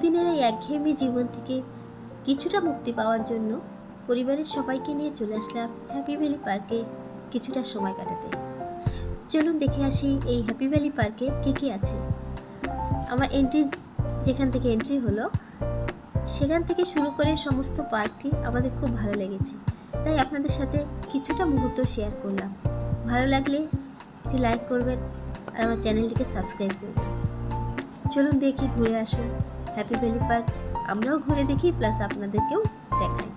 প্রতিদিনের এই একঘেয়েমি জীবন থেকে কিছুটা মুক্তি পাওয়ার জন্য পরিবারের সবাইকে নিয়ে চলে আসলাম হ্যাপি ভ্যালি পার্কে কিছুটা সময় কাটাতে। চলুন দেখে আসি এই হ্যাপি ভ্যালি পার্কে কে কে আছে। আমার এন্ট্রি যেখান থেকে এন্ট্রি হলো, সেখান থেকে শুরু করে সমস্ত পার্কটি আমাদের খুব ভালো লেগেছে। তাই আপনাদের সাথে কিছুটা মুহূর্ত শেয়ার করলাম। ভালো লাগলে একটি লাইক করবেন আর আমার চ্যানেলটিকে সাবস্ক্রাইব করবেন। চলুন দেখি, ঘুরে আসুন। হ্যাপি ভ্যালি পার্ক আমরাও ঘুরে দেখি প্লাস আপনাদেরকেও দেখাই।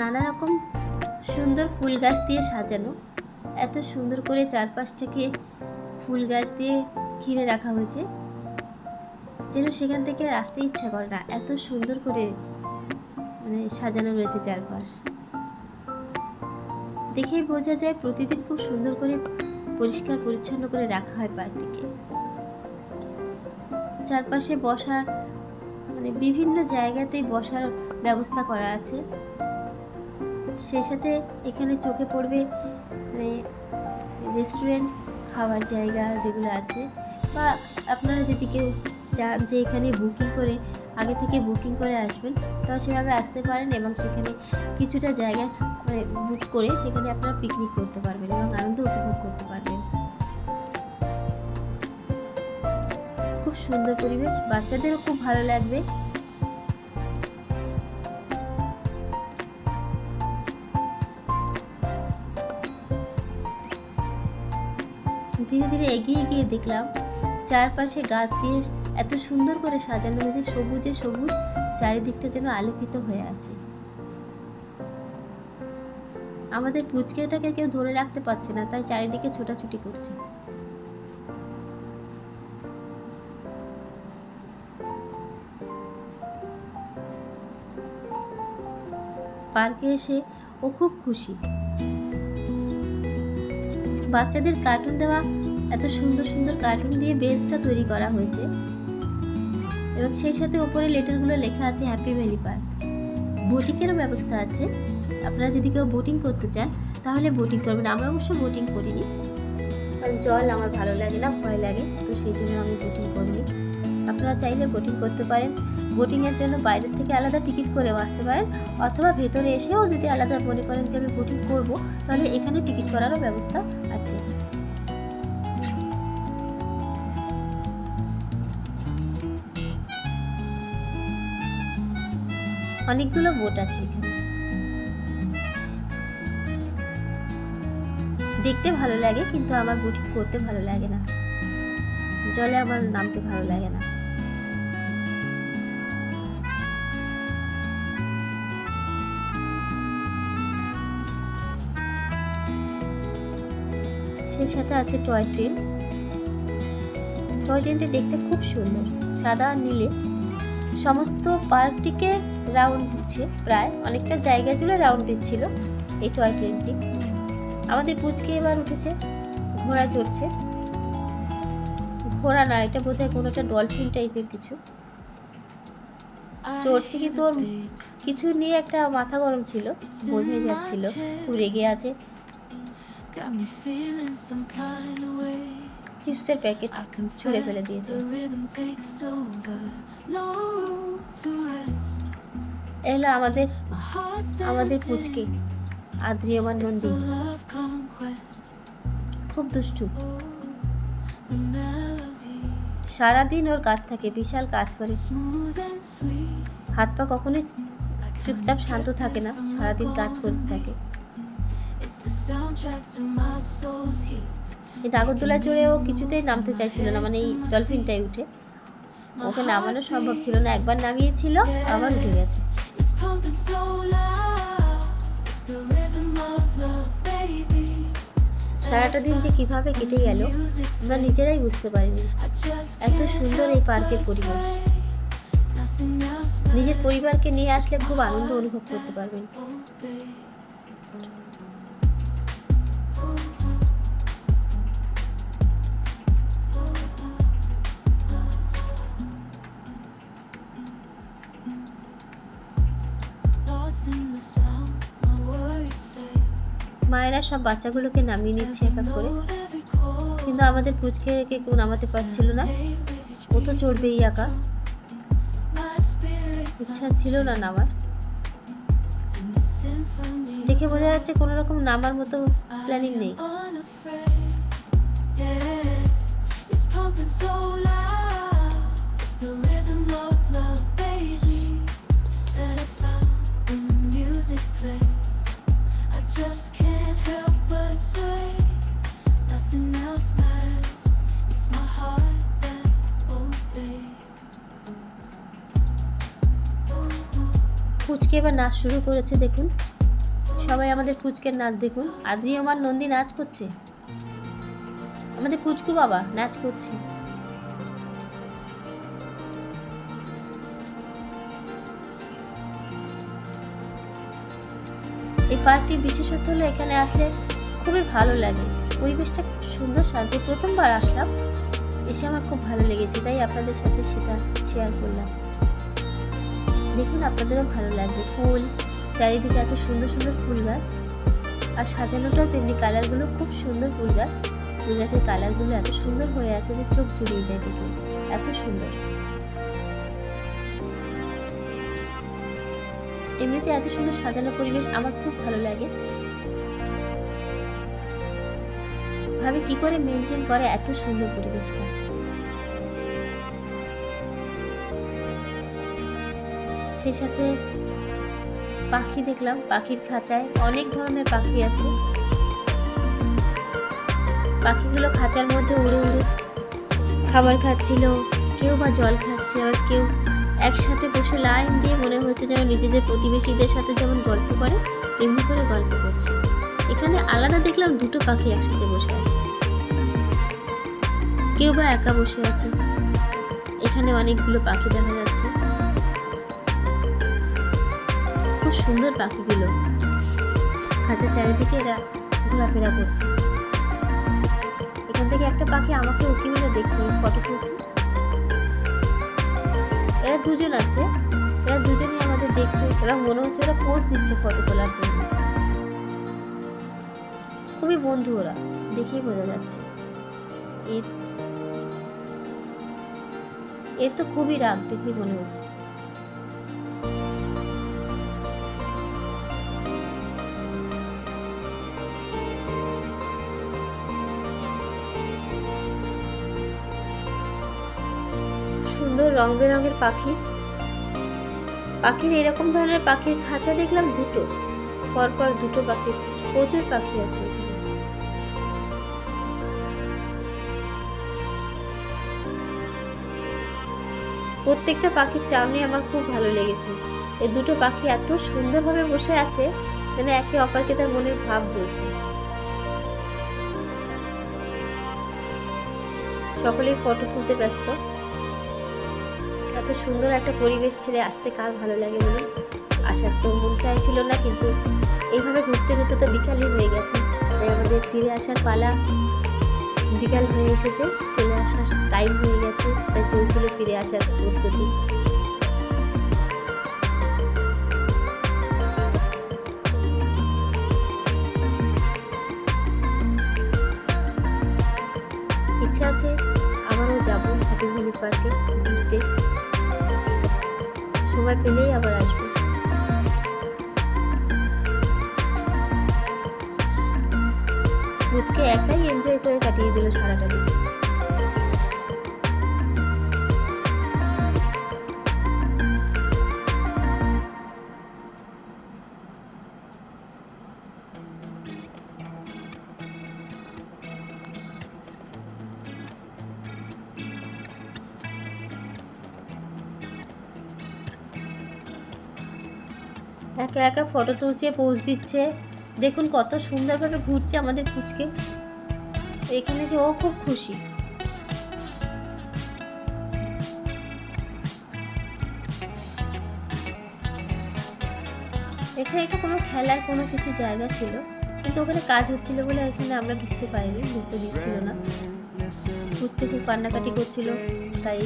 নানা রকম সুন্দর ফুল গাছ দিয়ে সাজানো, এত সুন্দর করে চারপাশটাকে ফুল গাছ দিয়ে ঘিরে রাখা হয়েছে, যেন সেখান থেকে আসতে ইচ্ছা করে না, এত সুন্দর করে মানে সাজানো রয়েছে চারপাশ। দেখেই বোঝা যায় প্রতিদিন খুব সুন্দর করে পরিষ্কার পরিচ্ছন্ন করে রাখা হয় পার্কটিকে। চারপাশে বসার মানে বিভিন্ন জায়গাতেই বসার ব্যবস্থা করা আছে। সেই সাথে এখানে চোখে পড়বে মানে রেস্টুরেন্ট, খাওয়ার জায়গা যেগুলো আছে বা আপনারা যদি কেউ চান যে এখানে বুকিং করে, আগে থেকে বুকিং করে আসবেন, তাও সেভাবে আসতে পারেন এবং সেখানে কিছুটা জায়গা মানে বুক করে সেখানে আপনারা পিকনিক করতে পারবেন এবং আনন্দ উপভোগ করতে পারবেন। খুব সুন্দর পরিবেশ, বাচ্চাদেরও খুব ভালো লাগবে। ধীরে ধীরে এগিয়ে গিয়ে দেখলাম, চারপাশে গাছ দিয়ে এত সুন্দর করে সাজানো হয়েছে, সবুজে সবুজ, চারিদিকটা যেন আলোকিত হয়ে আছে। আমাদের পুচকেটাকে কেউ ধরে রাখতে পারছে না, তাই চারিদিকে ছোটাছুটি করছে। পার্কে এসে ও খুব খুশি। বাচ্চাদের কার্টুন দেওয়া, এত সুন্দর সুন্দর কার্টুন দিয়ে বেঞ্চটা তৈরি করা হয়েছে। এবং সেই সাথে ওপরে লেটারগুলো লেখা আছে, হ্যাপি ভ্যালি পার্ক। বোটিংয়েরও ব্যবস্থা আছে। আপনারা যদি কেউ বোটিং করতে চান, তাহলে বোটিং করবেন। আমরা অবশ্য বোটিং করিনি। কারণ জল আমার ভালো লাগে না, ভয় লাগে। তো সেই জন্য আমি বোটিং করিনি। আপনারা চাইলে বোটিং করতে পারেন। বোটিংয়ের জন্য বাইরের থেকে আলাদা টিকিট করেও আসতে পারেন। অথবা ভেতরে এসেও যদি আলাদা মনে করেন যে আমি বোটিং করব, তাহলে এখানে টিকিট করারও ব্যবস্থা আছে। অনেকগুলো বোট আছে এখানে। দেখতে ভালো লাগে, কিন্তু আমার বোটিং করতে ভালো লাগে না। জলে আমার নামতে ভালো লাগে না। সেই সাথে আছে টয় ট্রেন। টয় ট্রেনটি দেখতে খুব সুন্দর, সাদা আর নীলে সমস্ত পার্কটিকে রাউন্ড দিচ্ছে, প্রায় অনেকটা জায়গা জুড়ে রাউন্ড দিচ্ছিল এই টয় ট্রেনটি। আমাদের পুচকে এবার উঠেছে, ঘোড়া চড়ছে ঘোড়া না, এটা বোধহয় কোনো একটা ডলফিন টাইপের কিছু চড়ছে কিন্তু ওর কিছু নিয়ে একটা মাথা গরম ছিল, বোঝাই যাচ্ছিল রেগে আছে. চিপসের প্যাকেট ছুঁড়ে ফেলে দিয়েছে. এলো আমাদের আমাদের. পুচকে আদ্রিয়মান নন্দী. খুব দুষ্টু সারাদিন ওর কাজ থাকে বিশাল কাজ করে. হাত পা কখনোই চুপচাপ শান্ত থাকে না, সারাদিন কাজ করতে থাকে. এই নাগরদোলা চড়ে ও কিছুতেই নামতে চাইছিল না মানে এই ডলফিনটাই উঠে ওকে নামানো সম্ভব ছিল না, একবার নামিয়েছিল, আবার উঠে গেছে সারাটা দিন যে কীভাবে কেটে গেল, আমরা নিজেরাই বুঝতে পারিনি। এত সুন্দর এই পার্কের পরিবেশ। নিজের পরিবারকে নিয়ে আসলে খুব আনন্দ অনুভব করতে পারবেন। In the fade. মায়েরা সব বাচ্চাগুলোকে নামিয়ে নিচ্ছে এক এক করে। কিন্তু আমাদের পুচকে কেউ নামাতে পারছিল না। ও তো চড়বেই একা। ইচ্ছা ছিল না নামার। দেখে বোঝা যাচ্ছে কোনো রকম নামার মতো প্ল্যানিং নেই। পুচকে এবার নাচ শুরু করেছে, দেখুন। সবাই আমাদের পুচকের নাচ দেখুন। আদ্রিয়মান নন্দী নাচ করছে। আমাদের পুচকু বাবা নাচ করছে। এই পার্কটির বিশেষত্ব হলো এখানে আসলে খুবই ভালো লাগে। পরিবেশটা খুব সুন্দর শান্তি। প্রথমবার আসলাম, এসে আমার খুব ভালো লেগেছে, তাই আপনাদের সাথে সেটা শেয়ার করলাম। দেখুন, আপনাদেরও ভালো লাগবে। ফুল, চারিদিকে এত সুন্দর সুন্দর ফুল গাছ। আর সাজানোটাও তেমনি কালারগুলো খুব সুন্দর ফুল গাছ। ফুল গাছের কালারগুলো এত সুন্দর হয়ে আছে যে চোখ জুড়িয়ে যায় দেখুন, এত সুন্দর। এমনিতে এত সুন্দর সাজানো পরিবেশ আমার খুব ভালো লাগে। ভাবে কি করে মেনটেন করে এত সুন্দর পরিবেশটা? সেই সাথে পাখি দেখলাম, পাখির খাঁচায় অনেক ধরনের পাখি আছে। পাখিগুলো খাঁচার মধ্যে উড়ে উড়ে খাবার খাচ্ছিল, কেউ বা জল খাচ্ছে, আর কেউ একসাথে বসে লাইন দিয়ে মনে হচ্ছে যেন নিজেদের প্রতিবেশীদের সাথে যেমন গল্প করে, তেমনি করে গল্প করছে। এখানে আলাদা দেখলাম দুটো পাখি একসাথে বসে আছে। কেউ বা একা বসে আছে। এখানে অনেকগুলো পাখি দেখা যাচ্ছে। খুব সুন্দর পাখিগুলো। খাঁচার চারিদিকে এরা ঘোরাফেরা করছে। এখান থেকে একটা পাখি আমাকে উকি মেরে দেখছে, আমি ফটো তুলছি। এরা দুজন আছে, এরা দুজনেই আমাদের দেখছে, এরা মনে হচ্ছে ওরা পোজ দিচ্ছে ফটো তোলার জন্য। খুবই বন্ধু ওরা, দেখেই বোঝা যাচ্ছে। এর এর তো খুবই রাগ, দেখেই মনে হচ্ছে। সুন্দর রং বেরঙের পাখি। পাখির এরকম ধরনের পাখির খাঁচা দেখলাম দুটো। পরপর দুটো পাখি, প্রচুর পাখি আছে এখানে। প্রত্যেকটা পাখির চামড়ি আমার খুব ভালো লেগেছে। এই দুটো পাখি এত সুন্দরভাবে বসে আছে যেন একে অপরকে তার মনের ভাব বলছে। সকলেই ফটো তুলতে ব্যস্ত। এত সুন্দর একটা পরিবেশ ছেড়ে আসতে কার ভালো লাগে বলুন? আসার তো মন চাইছিল না, কিন্তু এইভাবে ঘুরতে ঘুরতে তো বিকালই হয়ে গেছে। তাই আমাদের ফিরে আসার পালা বিকাল হয়ে এসেছে, চলে আসার টাইম হয়ে গেছে, তাই চলছিল ফিরে আসার প্রস্তুতি। ইচ্ছা আছে আবারও যাব ভ্যালি পার্কে ঘুরতে। সময় পেলেই আবার আসব। মুচকে একাই এনজয় করে কাটিয়ে দিল সারাটা দিন। একা একা ফটো তুলছে পোজ দিচ্ছে। দেখুন কত সুন্দরভাবে ঘুরছে আমাদের পুচকে। এখানে যে ও খুব খুশি। এখানে একটা কোনো খেলার কোনো কিছু জায়গা ছিল, কিন্তু ওখানে কাজ হচ্ছিল বলে এখানে আমরা ঢুকতে পারিনি, ঢুকতে দিচ্ছিল না। পুচকে খুব কান্নাকাটি করছিল, তাই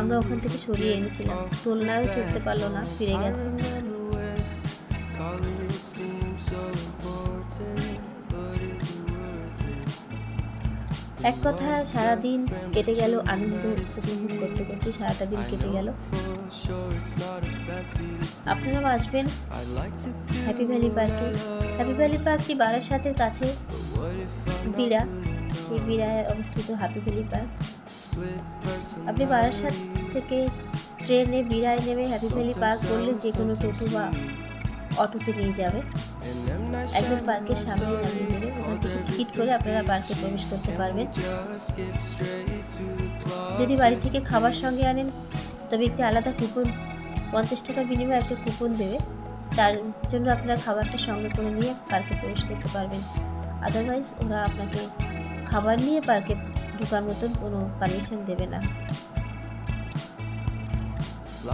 আমরা ওখান থেকে সরিয়ে এনেছিলাম। দোলনায়ও চড়তে পারল না, ফিরে গেছে. এক কথা, সারাদিন কেটে গেল আনন্দ উপভোগ করতে করতে, সারাটা দিন কেটে গেল। আপনারাও আসবেন হ্যাপি ভ্যালি পার্কে হ্যাপি ভ্যালি পার্কটি বারাসাতের কাছে? বিড়া, সেই বিড়ায় অবস্থিত হ্যাপি ভ্যালি পার্ক আপনি বারাসাত থেকে ট্রেনে বিড়ায় নেমে হ্যাপি ভ্যালি পার্ক করলে যে কোনো টোটো বা অটোতে নিয়ে যাবে। একদম পার্কের সামনে নামিয়ে দেবে। ওখান থেকে টিকিট করে আপনারা পার্কে প্রবেশ করতে পারবেন। যদি বাড়ি থেকে খাবার সঙ্গে আনেন, তবে একটি আলাদা কুপন, পঞ্চাশ টাকার বিনিময়ে একটা কুপন দেবে। তার জন্য আপনারা খাবারটা সঙ্গে করে নিয়ে পার্কে প্রবেশ করতে পারবেন। আদারওয়াইজ ওরা আপনাকে খাবার নিয়ে পার্কে ঢোকার মতন কোনো পারমিশন দেবে না।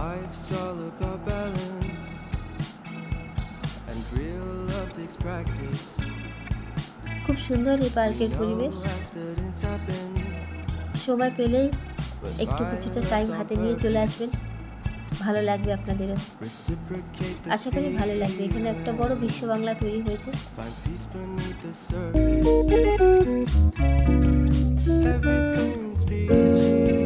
Life's all about balance, and real love takes practice. খুব সুন্দর এই পার্কের পরিবেশ। সময় পেলেই একটু কিছুটা টাইম হাতে নিয়ে চলে আসবেন। ভালো লাগবে আপনাদেরও। আশা করি ভালো লাগবে। এখানে একটা বড় বিশ্ব বাংলা তৈরি হয়েছে। Everything's peachy.